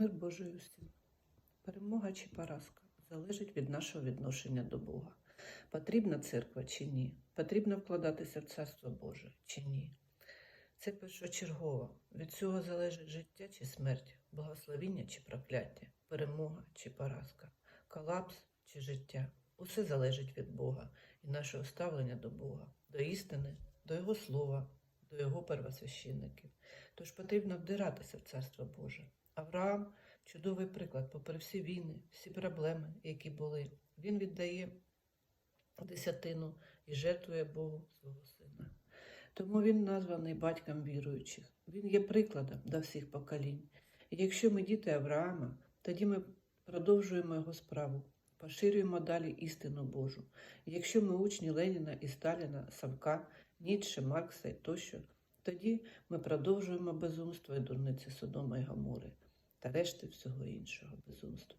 Мир Божий усім. Перемога чи поразка залежить від нашого відношення до Бога. Потрібна церква чи ні? Потрібно вкладатися в Царство Боже чи ні? Це першочергово. Від цього залежить життя чи смерть, благословіння чи прокляття, перемога чи поразка, колапс чи життя. Усе залежить від Бога і нашого ставлення до Бога, до істини, до Його слова, до Його первосвященників. Тож потрібно вдиратися в Царство Боже. Авраам чудовий приклад, попри всі війни, всі проблеми, які були. Він віддає десятину і жертвує Богу свого сина. Тому він названий батьком віруючих. Він є прикладом до всіх поколінь. І якщо ми діти Авраама, тоді ми продовжуємо його справу, поширюємо далі істину Божу. І якщо ми учні Леніна і Сталіна, Савка, Ніцше, Маркса і тощо, тоді ми продовжуємо безумство і дурниці Содома і Гамори та решти всього іншого безумства.